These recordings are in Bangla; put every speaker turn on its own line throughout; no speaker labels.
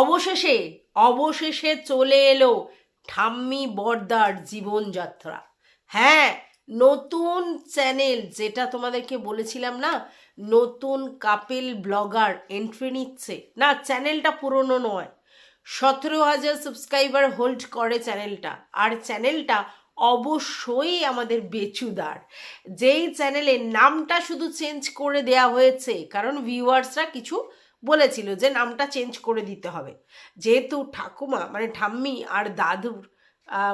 অবশেষে অবশেষে চলে এলো ঠাম্মি বর্দার জীবনযাত্রা। হ্যাঁ নতুন চ্যানেল যেটা তোমাদেরকে বলেছিলাম না, নতুন কাপেল ব্লগার এন্ট্রি নিচ্ছে। না, চ্যানেলটা পুরনো নয়। সতেরো হাজার সাবস্ক্রাইবার হোল্ড করে চ্যানেলটা। আর চ্যানেলটা অবশ্যই আমাদের বেচুদার। যেই চ্যানেলের নামটা শুধু চেঞ্জ করে দেয়া হয়েছে, কারণ ভিউয়ার্সরা কিছু বলেছিল যে নামটা চেঞ্জ করে দিতে হবে। যেহেতু ঠাকুমা মানে ঠাম্মি আর দাদুর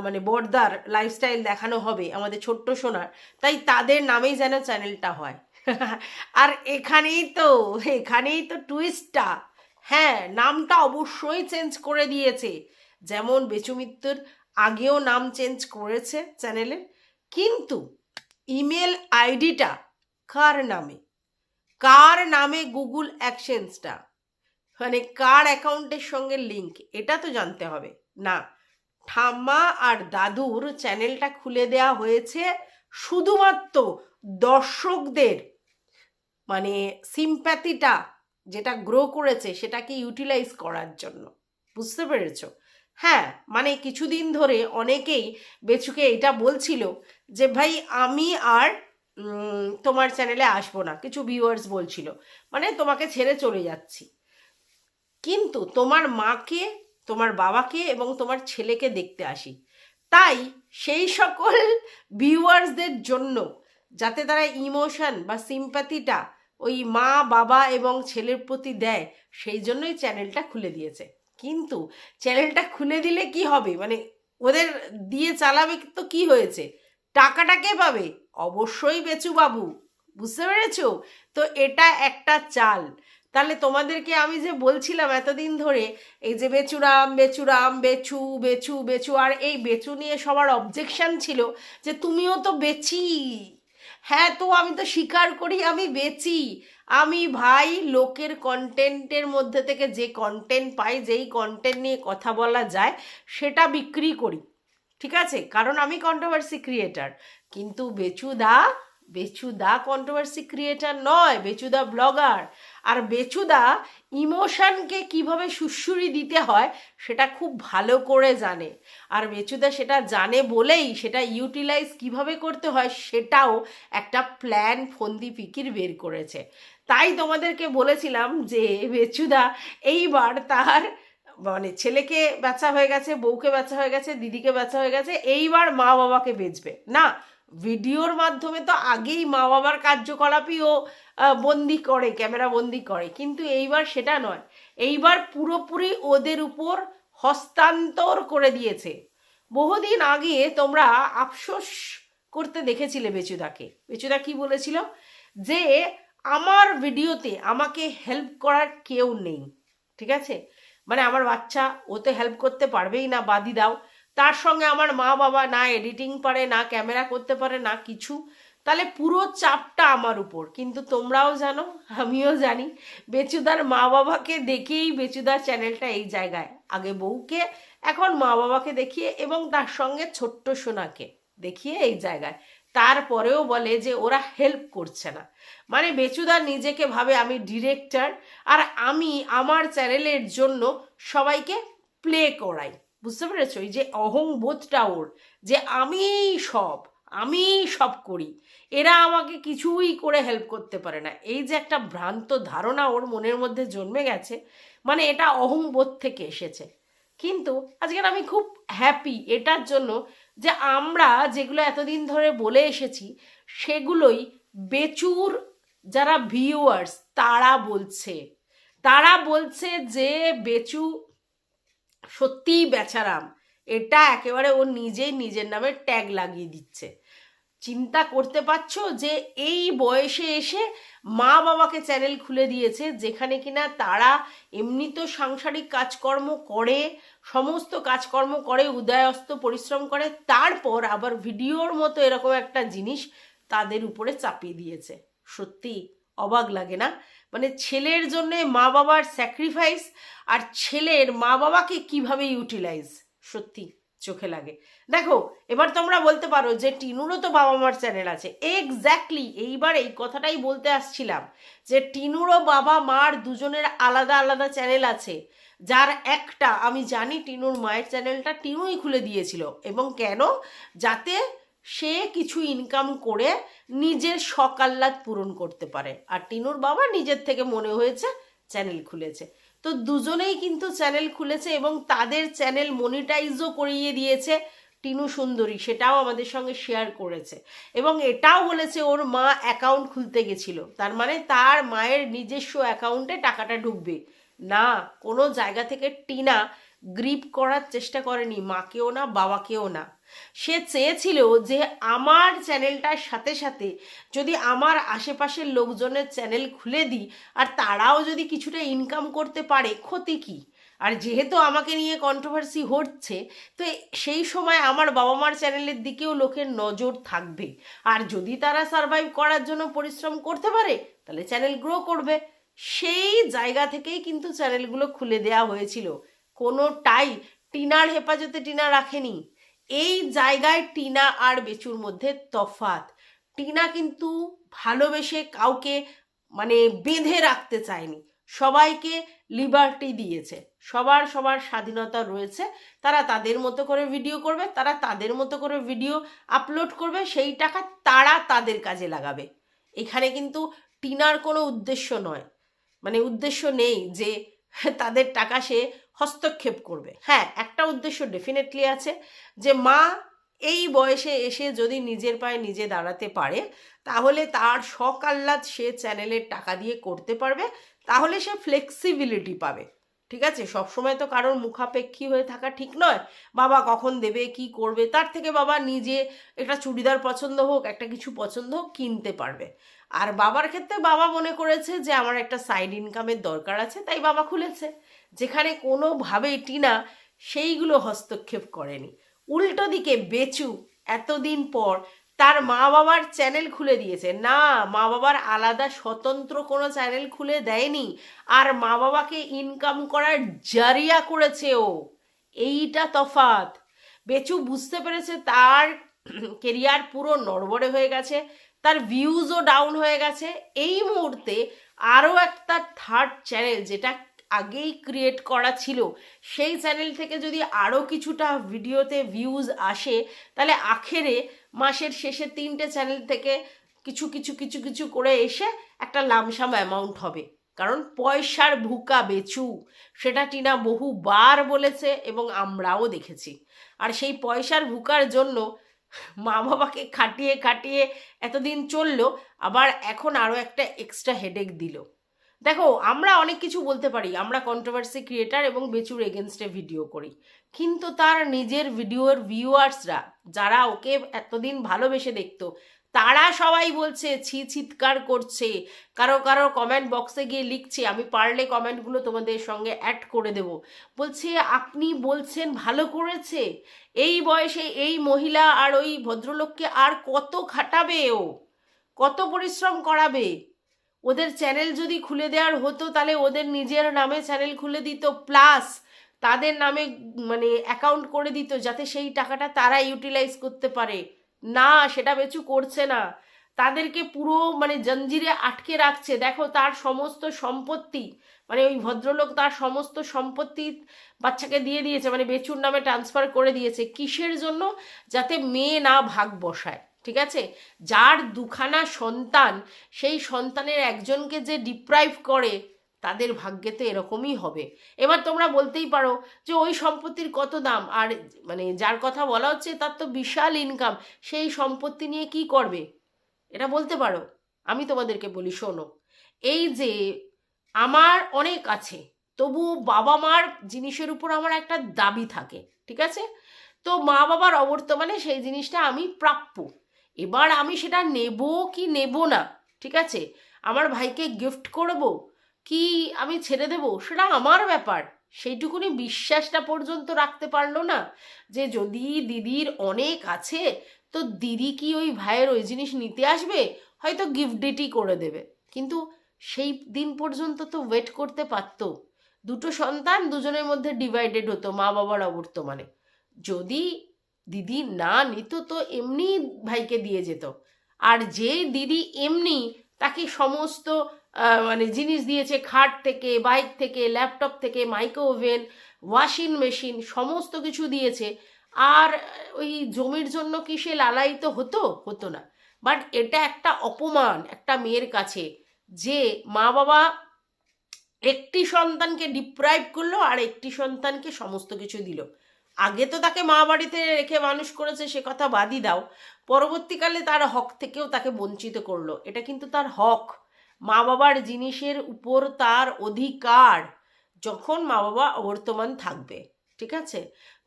মানে বর্দার লাইফস্টাইল দেখানো হবে আমাদের ছোট্ট সোনার, তাই তাদের নামেই যেন চ্যানেলটা হয়। আর এখানেই তো এখানেই তো টুইস্টটা হ্যাঁ নামটা অবশ্যই চেঞ্জ করে দিয়েছে। যেমন বেচু মিত্তুর আগেও নাম চেঞ্জ করেছে চ্যানেলের কিন্তু ইমেল আইডিটা কার নামে? কার নামে গুগল অ্যাকশনসটা মানে কার অ্যাকাউন্টের সঙ্গে লিংক এটা তো জানতে হবে। না, ঠাম্মা আর দাদুর চ্যানেলটা খুলে দেয়া হয়েছে শুধুমাত্র দর্শকদের মানে সিম্প্যাথিটা যেটা গ্রো করেছে সেটাকে ইউটিলাইজ করার জন্য। বুঝতে পেরেছ? হ্যাঁ মানে কিছুদিন ধরে অনেকেই বেচুকে এটা বলছিল যে, ভাই, আমি আর তোমার চ্যানেলে আসব না। কিছু ভিউয়ার্স বলছিল মানে তোমাকে ছেড়ে চলে যাচ্ছি। কিন্তু তোমার মাকে, তোমার বাবাকে এবং তোমার ছেলেকে দেখতে আসি। তাই সেই সকল ভিউয়ার্সদের জন্য, যাতে তারা ইমোশন বা সিম্প্যাথিটা ওই মা, বাবা এবং ছেলের প্রতি দেয়, সেই জন্যই চ্যানেলটা খুলে দিয়েছে। কিন্তু চ্যানেলটা খুলে দিলে কি হবে? মানে ওদের দিয়ে চালাবে তো কি হয়েছে? টাকাটা কে পাবে? অবশ্যই বেচু বাবু বুঝতে পেরেছ? তো এটা একটা চাল। তাহলে তোমাদেরকে আমি যে বলছিলাম এতদিন ধরে, এই যে বেচুরাম বেচুরাম, বেচু বেচু বেচু, আর এই বেচু নিয়ে সবার অবজেকশন ছিল যে তুমিও তো বেচি। হ্যাঁ তো আমি তো স্বীকার করি, আমি বেচি। আমি ভাই, লোকের কন্টেন্টের মধ্যে থেকে যে কন্টেন্ট পাই, যেই কন্টেন্ট নিয়ে কথা বলা যায়, সেটা বিক্রি করি। ঠিক আছে? কারণ আমি কন্ট্রোভার্সি ক্রিয়েটার কিন্তু বেচুদা বেচুদা কন্ট্রোভার্সি ক্রিয়েটার নয়, বেচুদা ব্লগার আর বেচুদা ইমোশনকে কীভাবে সুশ্রুরি দিতে হয়, সেটা খুব ভালো করে জানে। আর বেচুদা সেটা জানে বলেই সেটা ইউটিলাইজ কীভাবে করতে হয়, সেটাও একটা প্ল্যান ফন্দি ফিকির বের করেছে। তাই তোমাদেরকে বলেছিলাম যে বেচুদা এইবার তার মানে ছেলেকে বেচা হয়ে গেছে, বউকে বেচা হয়ে গেছে, দিদিকে বেচা হয়ে গেছে, এইবার মা বাবাকে বেচবে। না, ভিডিওর মাধ্যমে তো আগেই মা বাবার কার্যকলাপই ও বন্দি করে, ক্যামেরা বন্দি করে। কিন্তু এইবার সেটা নয়। এইবার পুরোপুরি ওদের উপর হস্তান্তর করে দিয়েছে। বহুদিন আগে তোমরা আফসোস করতে দেখেছিলে বেচুদাকে। বেচুদা কি বলেছিল? যে আমার ভিডিওতে আমাকে হেল্প করার কেউ নেই। ঠিক আছে? মানে আমার বাচ্চা ও তো হেল্প করতে পারবেই না বাদি দাও। তার সঙ্গে আমার মা বাবা না এডিটিং পারে, না ক্যামেরা করতে পারে, না কিছু। তাহলে পুরো চাপটা আমার উপর। কিন্তু তোমরাও জানো, আমিও জানি, বেচুদার মা বাবাকে দেখেই বেচুদার চ্যানেলটা এই জায়গায়। আগে বউকে, এখন মা বাবাকে দেখিয়ে এবং তার সঙ্গে ছোট্ট সোনাকে দেখিয়ে এই জায়গায়। তারপরেও বলে যে ওরা হেল্প করছে না। মানে বেচুদা নিজেকে ভাবে আমি ডিরেক্টর আর আমি আমার চ্যানেলের জন্য সবাইকে প্লে করাই। বুঝতে পেরেছ? এই যে অহংবোধটা ওর, যে আমি সব আমি সব করি, এরা আমাকে কিছুই করে হেল্প করতে পারে না। এই যে একটা ভ্রান্ত ধারণা ওর মনের মধ্যে জন্মে গেছে মানে এটা অহংবোধ থেকে এসেছে। কিন্তু আজকের আমি খুব হ্যাপি এটার জন্য যে আমরা যেগুলো এতদিন ধরে বলে এসেছি, সেগুলোই বেচুর যারা ভিউয়ার্স তারা বলছে। তারা বলছে যে বেচু সত্যিই বেচারাম। এটা একেবারে ও নিজেই নিজের নামে ট্যাগ লাগিয়ে দিচ্ছে। চিন্তা করতে পারছ যে এই বয়সে এসে মা বাবাকে চ্যানেল খুলে দিয়েছে, যেখানে কিনা তারা এমনি তো সাংসারিক কাজকর্ম করে, সমস্ত কাজকর্ম করে, উদয়স্ত, পরিশ্রম করে, তারপর আবার ভিডিওর মতো এরকম একটা জিনিস তাদের উপরে চাপিয়ে দিয়েছে। সত্যি অবাক লাগে না? মানে ছেলের জন্য মা বাবার স্যাক্রিফাইস আর ছেলের মা বাবাকে কীভাবে ইউটিলাইজ সত্যি চোখে লাগে। দেখো, এবার তোমরা বলতে পারো যে টিনুরও তো বাবা মার চ্যানেল আছে। এক্স্যাক্টলি এইবার এই কথাটাই বলতে আসছিলাম যে টিনুরও বাবা মার দুজনের আলাদা আলাদা চ্যানেল আছে। যার একটা, আমি জানি টিনুর মায়ের চ্যানেলটা টিনুই খুলে দিয়েছিল। এবং কেন? যাতে সে কিছু ইনকাম করে নিজের সকাল্লাদ পূরণ করতে পারে। আর টিনুর বাবা নিজের থেকে মনে হয়েছে চ্যানেল খুলেছে। তো দুজনেই কিন্তু চ্যানেল খুলেছে এবং তাদের চ্যানেল মনিটাইজও করিয়ে দিয়েছে টিনু সুন্দরী, সেটাও আমাদের সঙ্গে শেয়ার করেছে। এবং এটাও বলেছে ওর মা অ্যাকাউন্ট খুলতে গেছিল। তার মানে তার মায়ের নিজস্ব অ্যাকাউন্টে টাকাটা ঢুকবে। না, কোনো জায়গা থেকে টিনা গ্রিপ করার চেষ্টা করেনি, মাকেও না, বাবাকেও না। সে চেয়েছিল যে আমার চ্যানেলটার সাথে সাথে যদি আমার আশেপাশের লোকজনের চ্যানেল খুলে দিই, আর তারাও যদি কিছুটা ইনকাম করতে পারে, ক্ষতি কী? আর যেহেতু আমাকে নিয়ে কন্ট্রোভার্সি হচ্ছে, তো সেই সময় আমার বাবা মার চ্যানেলের দিকেও লোকের নজর থাকবে। আর যদি তারা সারভাইভ করার জন্য পরিশ্রম করতে পারে, তাহলে চ্যানেল গ্রো করবে। সেই জায়গা থেকেই কিন্তু চ্যানেলগুলো খুলে দেওয়া হয়েছিল। কোনোটাই টিনার হেফাজতে টিনা রাখেনি। এই জায়গায় টিনা আর বেচুর মধ্যে তফাত। টিনা কিন্তু ভালোবেসে কাউকে মানে বেঁধে রাখতে চায়নি। সবাইকে লিবার্টি দিয়েছে। সবার সবার স্বাধীনতা রয়েছে। তারা তাদের মতো করে ভিডিও করবে, তারা তাদের মতো করে ভিডিও আপলোড করবে, সেই টাকা তারা তাদের কাজে লাগাবে। এখানে কিন্তু টিনার কোনো উদ্দেশ্য নয়। মানে উদ্দেশ্য নেই যে তাদের টাকা সে হস্তক্ষেপ করবে। হ্যাঁ একটা উদ্দেশ্য ডেফিনেটলি আছে যে মা এই বয়সে এসে যদি নিজের পায়ে নিজে দাঁড়াতে পারে, তাহলে তার শখ আহ্লাদ সে চ্যানেলের টাকা দিয়ে করতে পারবে, তাহলে সে ফ্লেক্সিবিলিটি পাবে। ঠিক আছে? সবসময় তো কারোর মুখাপেক্ষী হয়ে থাকা ঠিক নয়। বাবা কখন দেবে, কি করবে, তার থেকে বাবা নিজে একটা চুড়িদার পছন্দ হোক, একটা কিছু পছন্দ হোক কিনতে পারবে। আর বাবার ক্ষেত্রে বাবা মনে করেছে যে আমার একটা সাইড ইনকামের দরকার আছে, তাই বাবা খুলেছে। যেখানে কোনোভাবেই টিনা সেইগুলো হস্তক্ষেপ করেনি। উল্টো দিকে বেচু এতদিন পর তার মা বাবার চ্যানেল খুলে দিয়েছে। না মা বাবার আলাদা স্বতন্ত্র কোনো চ্যানেল খুলে দেয়নি আর মা বাবাকে ইনকাম করার জারিয়া করেছে ও। এইটা তফাত বেচু বুঝতে পেরেছে তার কেরিয়ার পুরো নড়বড়ে হয়ে গেছে, তার ভিউজও ডাউন হয়ে গেছে। এই মুহূর্তে আরও একটা থার্ড চ্যানেল যেটা আগেই ক্রিয়েট করা ছিল, সেই চ্যানেল থেকে যদি আরও কিছুটা ভিডিওতে ভিউজ আসে, তাহলে আখেরে মাসের শেষে তিনটে চ্যানেল থেকে কিছু কিছু কিছু কিছু করে এসে একটা লামসাম অ্যামাউন্ট হবে। কারণ পয়সার ভুকা বেচু, সেটা টিনা বহুবার বলেছে এবং আমরাও দেখেছি। আর সেই পয়সার ভুকার জন্য মা বাবাকে খাটিয়ে খাটিয়ে এতদিন চলল, আবার এখন আরও একটা এক্সট্রা হেডেক দিল। দেখো, আমরা অনেক কিছু বলতে পারি। আমরা কন্ট্রোভার্সি ক্রিয়েটার এবং বেচুর এগেনস্টে ভিডিও করি। কিন্তু তার নিজের ভিডিওর ভিউয়ার্সরা যারা ওকে এতদিন ভালোবেসে দেখতো, তারা সবাই বলছে, ছি চিৎকার করছে। কারও কারও কমেন্ট বক্সে গিয়ে লিখছে, আমি পারলে কমেন্টগুলো তোমাদের সঙ্গে অ্যাড করে দেব। বলছে, আপনি বলছেন ভালো করেছে। এই বয়সে এই মহিলা আর ওই ভদ্রলোককে আর কত খাটাবে ও? কত পরিশ্রম করাবে? ওদের চ্যানেল যদি খুলে দেওয়ার হতো, তাহলে ওদের নিজের নামে চ্যানেল খুলে দিত প্লাস তাদের নামে মানে অ্যাকাউন্ট করে দিত, যাতে সেই টাকাটা তারা ইউটিলাইজ করতে পারে। না, সেটা বেচু করছে না। তাদেরকে পুরো মানে জঞ্জিরে আটকে রাখছে। দেখো, তার সমস্ত সম্পত্তি মানে ওই ভদ্রলোক তার সমস্ত সম্পত্তি বাচ্চাকে দিয়ে দিয়েছে মানে বেচুর নামে ট্রান্সফার করে দিয়েছে। কিসের জন্য? যাতে মেয়ে না ভাগ বসায়। ঠিক আছে? যার দুখানা সন্তান, সেই সন্তানের একজনকে যে ডিপ্রাইভ করে, তাদের ভাগ্যে তো এরকমই হবে। এবার তোমরা বলতেই পারো যে ওই সম্পত্তির কত দাম? আর মানে যার কথা বলা হচ্ছে, তার তো বিশাল ইনকাম সেই সম্পত্তি নিয়ে কি করবে? এটা বলতে পারো? আমি তোমাদেরকে বলি, শোনো। এই যে আমার অনেক আছে তবু বাবা মার জিনিসের উপর আমার একটা দাবি থাকে, ঠিক আছে? তো মা বাবার অবর্তমানে সেই জিনিসটা আমি প্রাপ্য। এবার আমি সেটা নেব কি নেব না, ঠিক আছে? আমার ভাইকে গিফট করব, কি আমি ছেড়ে দেব, সেটা আমার ব্যাপার। সেইটুকুনি বিশ্বাসটা পর্যন্ত রাখতে পারল না যে যদি দিদির অনেক আছে, তো দিদি কি ওই ভাইয়ের ওই জিনিস নিতে আসবে? হয়তো গিফট ডেটই করে দেবে। কিন্তু সেই দিন পর্যন্ত তো ওয়েট করতে পারতো। দুটো সন্তান দুজনের মধ্যে ডিভাইডেড হতো মা বাবার অবর্তমানে। যদি দিদি না নিত তো এমনি ভাইকে দিয়ে যেত। আর যে দিদি এমনি তাকে সমস্ত মানে জিনিস দিয়েছে খাট থেকে, বাইক থেকে, ল্যাপটপ থেকে মাইক্রো ওভেন ওয়াশিং মেশিন সমস্ত কিছু দিয়েছে। আর ওই জমির জন্য কি সে লালায়িত হতো? হতো না। বাট এটা একটা অপমান একটা মেয়ের কাছে যে মা বাবা একটি সন্তানকে ডিপ্রাইভ করল আর একটি সন্তানকে সমস্ত কিছু দিল। আগে তো তাকে মা বাড়িতে রেখে মানুষ করেছে, সে কথা বাদই দাও। পরবর্তীকালে তার হক থেকেও তাকে বঞ্চিত করল। এটা কিন্তু তার হক। মা বাবার জিনিসের উপর তার অধিকার যখন মা বাবা অবর্তমান থাকবে, ঠিক আছে?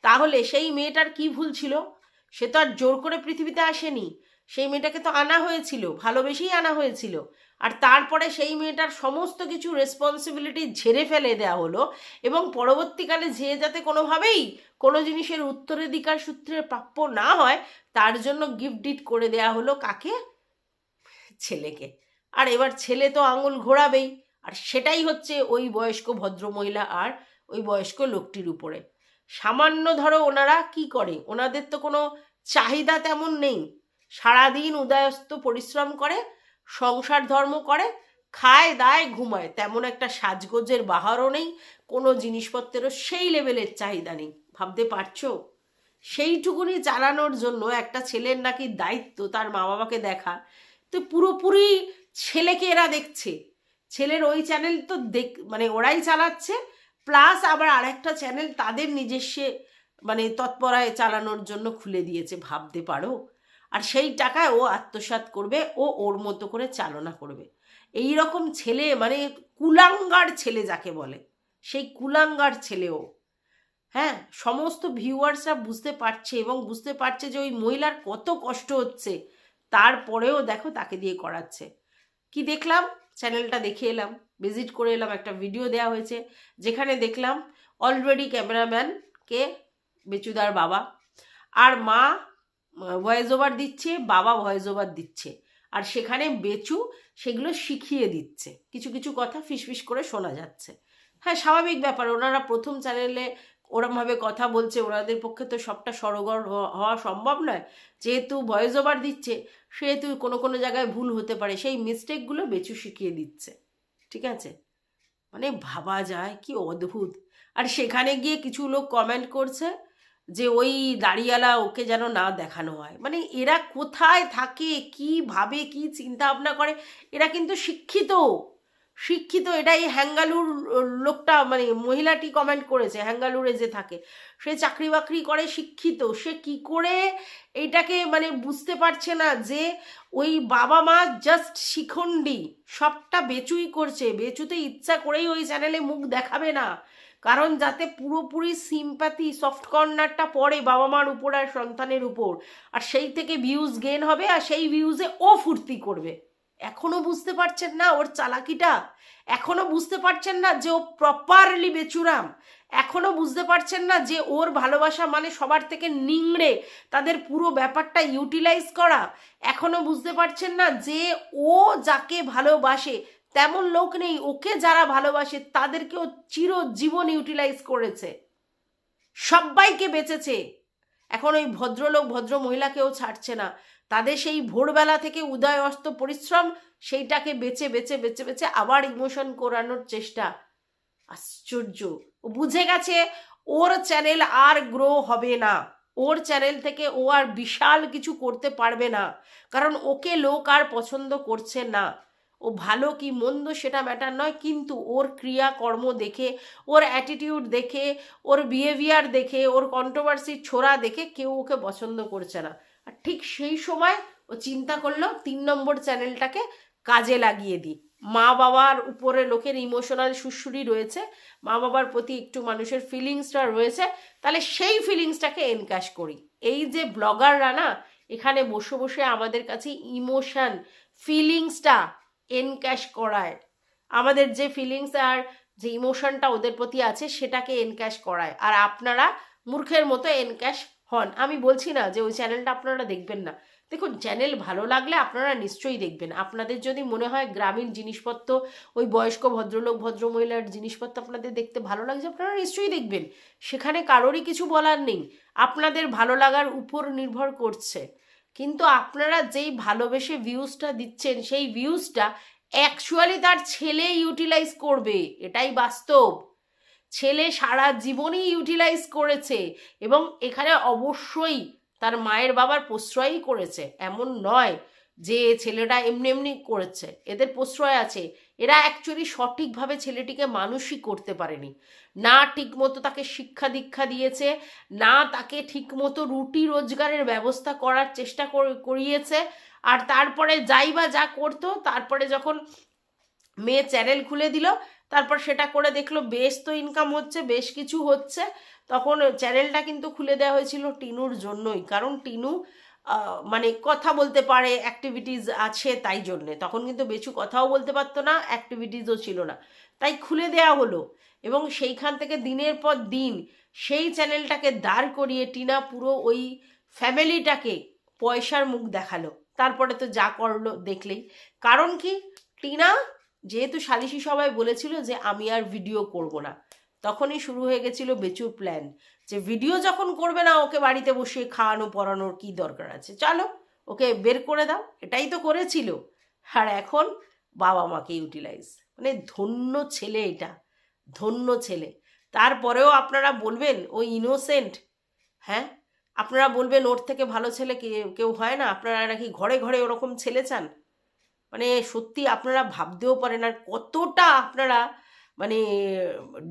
তাহলে সেই মেয়েটার কি ভুল ছিল? সে তো আর জোর করে পৃথিবীতে আসেনি। সেই মেয়েটাকে তো আনা হয়েছিল, ভালোবেসেই আনা হয়েছিল। আর তারপরে সেই মেয়েটার সমস্ত কিছু রেসপন্সিবিলিটি ঝেড়ে ফেলে দেওয়া হলো এবং পরবর্তীকালে যে যাতে কোনোভাবেই কোনো জিনিসের উত্তরাধিকার সূত্রে প্রাপ্য না হয়, তার জন্য গিফট ডিট করে দেয়া হলো কাকে? ছেলেকে। আর এবার ছেলে তো আঙুল ঘোরাবেই। আর সেটাই হচ্ছে ওই বয়স্ক ভদ্রমহিলা আর ওই বয়স্ক লোকটির উপরে। সামান্য ধরো ওনারা কি করে? ওনাদের তো কোনো চাহিদা তেমন নেই। সারাদিন উদয়স্ত পরিশ্রম করে, সংসার ধর্ম করে, খায়, দায়, ঘুমায়। তেমন একটা সাজগোজের বাহারও নেই, কোনো জিনিসপত্রেরও সেই লেভেলের চাহিদা নেই। ভাবতে পারছ? সেইটুকুনি চালানোর জন্য একটা ছেলের নাকি দায়িত্ব তার মা বাবাকে দেখা। তো পুরোপুরি ছেলেকে এরা দেখছে। ছেলের ওই চ্যানেল তো দেখ মানে ওরাই চালাচ্ছে, প্লাস আবার আরেকটা চ্যানেল তাদের নিজস্ব মানে তৎপরায় চালানোর জন্য খুলে দিয়েছে। ভাবতে পারো? আর সেই টাকায় ও আত্মসাৎ করবে, ও ওর মতো করে চালনা করবে। এই রকম ছেলে মানে কুলাঙ্গার ছেলে যাকে বলে, সেই কুলাঙ্গার ছেলেও হ্যাঁ সমস্ত ভিউয়ার্সরা বুঝতে পারছে এবং বুঝতে পারছে যে ওই মহিলার কত কষ্ট হচ্ছে, তারপরেও দেখো তাকে দিয়ে করাচ্ছে। কি দেখলাম? চ্যানেলটা দেখে এলাম ভিজিট করে এলাম, একটা ভিডিও দেওয়া হয়েছে, যেখানে দেখলাম অলরেডি ক্যামেরাম্যানকে বেচুদার বাবা, আর মা ভয়েস ওভার দিচ্ছে, বাবা ভয়েস ওভার দিচ্ছে। আর সেখানে বেচু সেগুলো শিখিয়ে দিচ্ছে। কিছু কিছু কথা ফিসফিস করে শোনা যাচ্ছে। হ্যাঁ স্বাভাবিক ব্যাপার। ওনারা প্রথম চ্যানেলে ওরমভাবে কথা বলছে। ওনাদের পক্ষে তো সবটা সরগর হওয়া সম্ভব নয়। যেহেতু ভয়েস ওভার দিচ্ছে, সেহেতু কোনো কোনো জায়গায় ভুল হতে পারে। সেই মিস্টেকগুলো বেচু শিখিয়ে দিচ্ছে। ঠিক আছে? মানে ভাবা যায়, কি অদ্ভুত। আর সেখানে গিয়ে কিছু লোক কমেন্ট করছে যে ওই দাড়িওয়ালা ওকে যেন না দেখানো হয়। মানে এরা কোথায় থাকে, কি ভাবে, কি চিন্তা ভাবনা করে, এরা কিন্তু শিক্ষিত। শিক্ষিত এটা এই হ্যাঙ্গালুর লোকটা মানে মহিলাটি কমেন্ট করেছে, হ্যাঙ্গালুরে যে থাকে। সে চাকরি বাকরি করে শিক্ষিত, সে কি করে এইটাকে মানে বুঝতে পারছে না যে ওই বাবা মা জাস্ট শিখণ্ডী, সবটা বেচুই করছে, বেচুতে ইচ্ছা করেই ওই চ্যানেলে মুখ দেখাবে না। কারণ যাতে পুরোপুরি সিম্প্যাথি সফট কর্নারটা পড়ে বাবা মার উপর আর সন্তানের উপর। আর সেই থেকে ভিউজ গেন হবে আর সেই ভিউজে ও ফুর্তি করবে। এখনও বুঝতে পারছেন না ওর চালাকিটা? এখনও বুঝতে পারছেন না যে ও প্রপারলি বেচুরাম? এখনও বুঝতে পারছেন না যে ওর ভালোবাসা মানে সবার থেকে নিংড়ে তাদের পুরো ব্যাপারটা ইউটিলাইজ করা? এখনও বুঝতে পারছেন না যে ও যাকে ভালোবাসে তেমন লোক নেই, ওকে যারা ভালোবাসে তাদেরকেও চিরজীবন ইউটিলাইজ করেছে। সবাইকে বেঁচেছে। এখন ওই ভদ্রলোক ভদ্র মহিলাকেও ছাড়ছে না। তাদের সেই ভোরবেলা থেকে উদয় অস্ত পরিশ্রম, সেইটাকে বেছে বেছে বেছে বেছে আবার ইমোশন করানোর চেষ্টা। আশ্চর্য। ও বুঝে গেছে, ওর চ্যানেল আর গ্রো হবে না। ওর চ্যানেল থেকে ও আর বিশাল কিছু করতে পারবে না। কারণ ওকে লোক আর পছন্দ করছে না। ও ভালো কি মন্দ সেটা ম্যাটার নয়, কিন্তু ওর ক্রিয়াকর্ম দেখে, ওর অ্যাটিটিউড দেখে, ওর বিহেভিয়ার দেখে, ওর কন্ট্রোভার্সির ছোড়া দেখে কেউ ওকে পছন্দ করছে না। আর ঠিক সেই সময় ও চিন্তা করল, তিন নম্বর চ্যানেলটাকে কাজে লাগিয়ে দিই। মা বাবার উপরে লোকের ইমোশনাল সুশ্রুরি রয়েছে, মা বাবার প্রতি একটু মানুষের ফিলিংসটা রয়েছে, তাহলে সেই ফিলিংসটাকে এনক্যাশ করি। এই যে ব্লগাররা না, এখানে বসে বসে আমাদের কাছে ইমোশন ফিলিংসটা এনক্যাশ করায়। আমাদের যে ফিলিংস আর যে ইমোশনটা ওদের প্রতি আছে, সেটাকে এনক্যাশ করায়। আর আপনারা মূর্খের মতো এনক্যাশ হন। আমি বলছি না যে ওই চ্যানেলটা আপনারা দেখবেন না। দেখুন চ্যানেল ভালো লাগলে আপনারা নিশ্চয়ই দেখবেন। আপনাদের যদি মনে হয় গ্রামীণ জিনিসপত্র, ওই বয়স্ক ভদ্রলোক, ভদ্রমহিলার জিনিসপত্র আপনাদের দেখতে ভালো লাগছে, আপনারা নিশ্চয়ই দেখবেন। সেখানে কারোরই কিছু বলার নেই। আপনাদের ভালো লাগার উপর নির্ভর করছে। কিন্তু আপনারা যেই ভালোবেসে ভিউজটা দিচ্ছেন, সেই ভিউজটা অ্যাকচুয়ালি তার ছেলে ইউটিলাইজ করবে। এটাই বাস্তব। ছেলে সারা জীবনই ইউটিলাইজ করেছে এবং এখানে অবশ্যই তার মায়ের বাবার প্রশ্রয়ই করেছে। এমন নয় যে ছেলেটা এমনি এমনি করেছে। এদের প্রশ্রয় আছে। এরা অ্যাকচুয়ালি সঠিকভাবে ছেলেটিকে মানুষই করতে পারেনি। না ঠিকমতো তাকে শিক্ষা দীক্ষা দিয়েছে, না তাকে ঠিকমতো রুটি রোজগারের ব্যবস্থা করার চেষ্টা কর- করিয়েছে। আর তারপরে যাই বা যা করতো, তারপরে যখন মেয়ে চ্যানেল খুলে দিল, তারপর সেটা করে দেখল বেশ তো ইনকাম হচ্ছে, বেশ কিছু হচ্ছে। তখন চ্যানেলটা কিন্তু খুলে দেওয়া হয়েছিল টিনুর জন্যই। কারণ টিনু মানে কথা বলতে পারে অ্যাক্টিভিটিস আছে তাই জন্যে। তখন কিন্তু বেশি কথাও বলতে পারতো না অ্যাক্টিভিটিসও ছিল না। তাই খুলে দেওয়া হলো। এবং সেইখান থেকে দিনের পর দিন সেই চ্যানেলটাকে দাঁড় করিয়ে টিনা পুরো ওই ফ্যামিলিটাকে পয়সার মুখ দেখাল। তারপরে তো যা করল দেখলেই। কারণ কি? টিনা যেহেতু সালিশি সবাই বলেছিল যে আমি আর ভিডিও করব না, তখনই শুরু হয়ে গেছিল বেচুর প্ল্যান যে ভিডিও যখন করবে না, ওকে বাড়িতে বসিয়ে খাওয়ানো, পড়ানোর কি দরকার আছে? চলো, ওকে বের করে দাও। এটাই তো করেছিল। আর এখন বাবা মাকে ইউটিলাইজ মানে ধন্য ছেলে এটা। ধন্য ছেলে। তারপরেও আপনারা বলবেন, ও ইনোসেন্ট হ্যাঁ? আপনারা বলবেন, ওর থেকে ভালো ছেলে কেউ হয় না? আপনারা নাকি ঘরে ঘরে ওরকম ছেলে চান? মানে সত্যি আপনারা ভাবতেও পারেন আর কতটা আপনারা মানে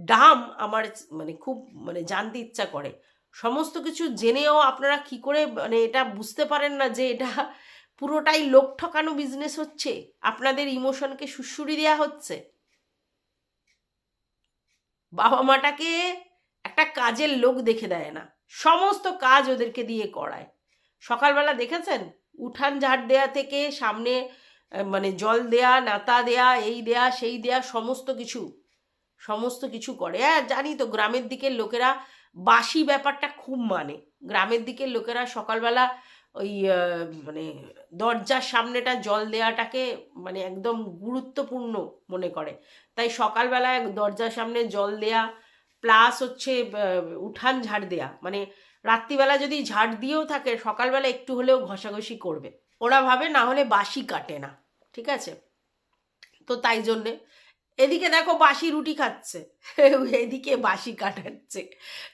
ডাম আমার মানে খুব মানে জানতে ইচ্ছা করে। সমস্ত কিছু জেনেও আপনারা কি করে মানে এটা বুঝতে পারেন না যে এটা পুরোটাই লোক ঠকানো বিজনেস হচ্ছে? আপনাদের ইমোশনকে সুশুরি দেওয়া হচ্ছে? বাবা মাটাকে একটা কাজের লোক দেখে দেয় না। সমস্ত কাজ ওদেরকে দিয়ে করায়। সকালবেলা দেখেছেন? উঠান ঝাড় দেয়া থেকে সামনে মানে জল দেয়া, নাতা দেয়া, এই দেয়া, সেই দেয়া, সমস্ত কিছু। সমস্ত কিছু করে। হ্যাঁ জানি তো, গ্রামের দিকের লোকেরা বাসি ব্যাপারটা খুব মানে। গ্রামের দিকের লোকেরা সকালবেলা ওই মানে দরজার সামনেটা জল দেওয়াটাকে মানে একদম গুরুত্বপূর্ণ মনে করে। তাই সকালবেলায় দরজার সামনে জল দেয়া প্লাস হচ্ছে উঠান ঝাড় দেয়া। মানে রাত্রিবেলা যদি ঝাড় দিয়েও থাকে, সকালবেলা একটু হলেও ঘষাঘষি করবে। ওরা ভাবে না হলে বাসি কাটে না, ঠিক আছে? তো তাই জন্যে। এদিকে দেখো বাসি রুটি খাচ্ছে, এদিকে বাসি কাটাচ্ছে।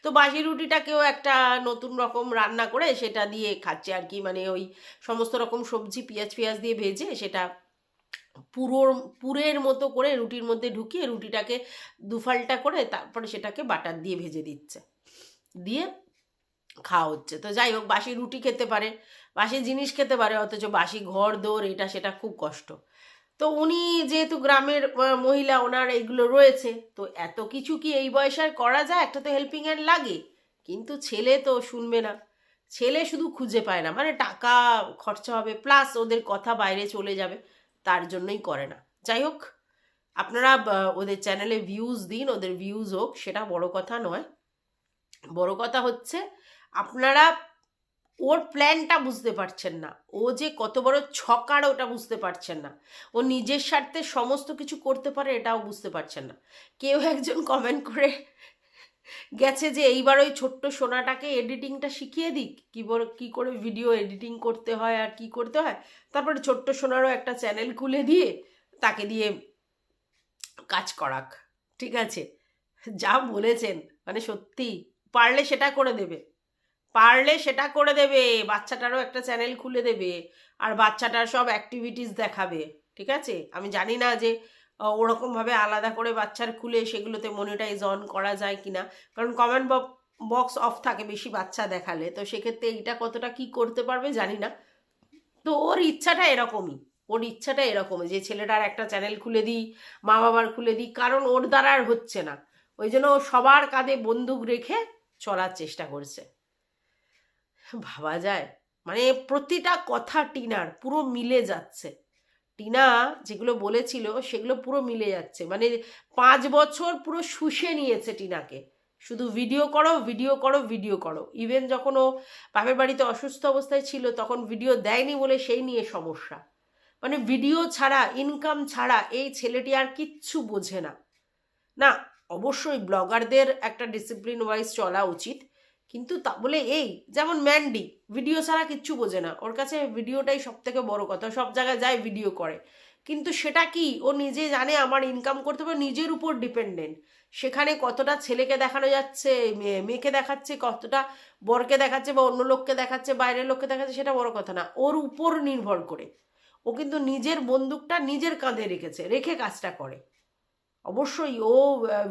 তো বাসি রুটিটাকেও একটা নতুন রকম রান্না করে সেটা দিয়ে খাচ্ছে আর কি। মানে ওই সমস্ত রকম সবজি, পেঁয়াজ পেঁয়াজ দিয়ে ভেজে সেটা পুরোর, পুরের মতো করে রুটির মধ্যে ঢুকিয়ে রুটিটাকে দুফাল্টা করে তারপরে সেটাকে বাটার দিয়ে ভেজে দিচ্ছে। দিয়ে খাওয়া হচ্ছে। তো যাই হোক, বাসি রুটি খেতে পারে, বাসি জিনিস খেতে পারে, অথচ বাসি ঘর দৌড় এটা সেটা খুব কষ্ট। তো উনি যেহেতু গ্রামের মহিলা, ওনার এইগুলো রয়েছে, তো এত কিছু কি এই বয়সে আর করা যায়? একটা তো হেল্পিং হ্যান্ড লাগে, কিন্তু ছেলে তো শুনবে না। ছেলে শুধু খুঁজে পায় না মানে টাকা খরচা হবে প্লাস ওদের কথা বাইরে চলে যাবে। তার জন্যই করে না। যাই হোক, আপনারা ওদের চ্যানেলে ভিউজ দিন, ওদের ভিউজ হোক, সেটা বড় কথা নয়। বড় কথা হচ্ছে, আপনারা ওর প্ল্যানটা বুঝতে পারছেন না। ও যে কত বড় ছকার, ওটা বুঝতে পারছেন না। ও নিজের স্বার্থে সমস্ত কিছু করতে পারে, এটাও বুঝতে পারছেন না। কেউ একজন কমেন্ট করে গেছে যে এইবার ওই ছোট্ট সোনাটাকে এডিটিংটা শিখিয়ে দিক, কী বড় কী করে ভিডিও এডিটিং করতে হয় আর কি করতে হয়। তারপরে ছোট্ট সোনারও একটা চ্যানেল খুলে দিয়ে তাকে দিয়ে কাজ করাক, ঠিক আছে? যা বলেছেন মানে সত্যি, পারলে সেটা করে দেবে। পারলে সেটা করে দেবে, বাচ্চাটারও একটা চ্যানেল খুলে দেবে, আর বাচ্চাটার সব অ্যাক্টিভিটিস দেখাবে, ঠিক আছে? আমি জানি না যে ওরকমভাবে আলাদা করে বাচ্চার খুলে সেগুলোতে মনিটাইজ অন করা যায় কিনা। কারণ কমেন্ট বক্স অফ থাকে বেশি বাচ্চা দেখালে। তো সেক্ষেত্রে এইটা কতটা কি করতে পারবে জানি না। তো ওর ইচ্ছাটা এরকমই। ওর ইচ্ছাটা এরকমই যে ছেলেটার একটা চ্যানেল খুলে দিই, মা বাবার খুলে দিই, কারণ ওর দ্বারা আর হচ্ছে না। ওই জন্য সবার কাঁধে বন্দুক রেখে চলার চেষ্টা করছে। ভাবা যায়। মানে প্রতিটা কথা টিনার, পুরো মিলে যাচ্ছে। টিনা যেগুলো বলেছিল সেগুলো পুরো মিলে যাচ্ছে। মানে পাঁচ বছর পুরো শুষে নিয়েছে টিনাকে। শুধু ভিডিও করো ভিডিও করো ভিডিও করো। ইভেন যখন ও বাপের বাড়িতে অসুস্থ অবস্থায় ছিল, তখন ভিডিও দেয়নি বলে সেই নিয়ে সমস্যা। মানে ভিডিও ছাড়া ইনকাম ছাড়া এই ছেলেটি আর কিচ্ছু বোঝে না। না, অবশ্যই ব্লগারদের একটা ডিসিপ্লিন ওয়াইজ চলা উচিত। কিন্তু তা বলে এই, যেমন ম্যান্ডি ভিডিও ছাড়া কিচ্ছু বোঝে না। ওর কাছে ভিডিওটাই সব থেকে বড় কথা। সব জায়গায় যায় ভিডিও করে। কিন্তু সেটা কি? ও নিজে জানে আমার ইনকাম করতে হবে নিজের উপর ডিপেন্ডেন্ট সেখানে কতটা ছেলেকে দেখানো যাচ্ছে মেয়ে- মেয়েকে দেখাচ্ছে, কতটা বরকে দেখাচ্ছে বা অন্য লোককে দেখাচ্ছে, বাইরের লোককে দেখাচ্ছে, সেটা বড় কথা না। ওর উপর নির্ভর করে। ও কিন্তু নিজের বন্দুকটা নিজের কাঁধে রেখেছে, রেখে কাজটা করে। অবশ্যই ও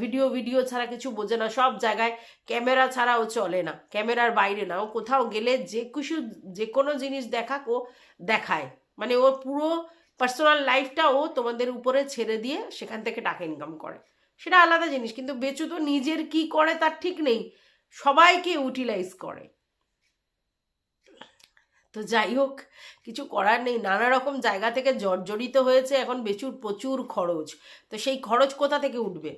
ভিডিও ভিডিও ছাড়া কিছু বোঝে না। সব জায়গায় ক্যামেরা ছাড়া ও চলে না। ক্যামেরার বাইরে না। ও কোথাও গেলে যে কিছু, যে কোনো জিনিস দেখাক, ও দেখায়। মানে ও পুরো পার্সোনাল লাইফটা ও তোমাদের উপরে ছেড়ে দিয়ে সেখান থেকে টাকা ইনকাম করে। সেটা আলাদা জিনিস। কিন্তু বেচু তো নিজের কি করে তার ঠিক নেই। সবাইকে ইউটিলাইজ করে। তো যাই হোক, কিছু করার নেই। নানা রকম জায়গা থেকে জর্জরিত হয়েছে এখন বেচুর প্রচুর খরচ। তো সেই খরচ কোথা থেকে উঠবে?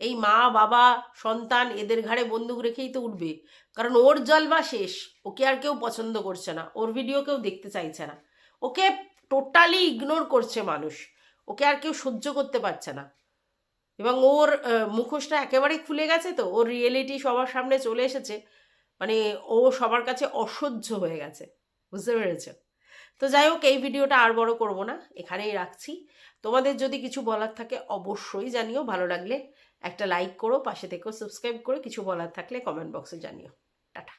এই মা, বাবা, সন্তান, এদের ঘাড়ে বন্দুক রেখেই তো উঠবে। কারণ ওর জলবা শেষ। ওকে আর কেউ পছন্দ করছে না। ওর ভিডিও কেউ দেখতে চাইছে না। ওকে টোটালি ইগনোর করছে মানুষ। ওকে আর কেউ সহ্য করতে পারছে না। এবং ওর মুখোশটা একেবারেই খুলে গেছে তো। ওর রিয়েলিটি সবার সামনে চলে এসেছে। মানে ও সবার কাছে অসহ্য হয়ে গেছে। বুঝতে পেরেছ? তো যাই হোক, এই ভিডিওটা আর বড় করব না, এখানেই রাখছি। তোমাদের যদি কিছু বলার থাকে অবশ্যই জানিও, ভালো লাগলে একটা লাইক করো, পাশে থেকেও সাবস্ক্রাইব করে, কিছু বলার থাকলে কমেন্ট বক্সে জানিও।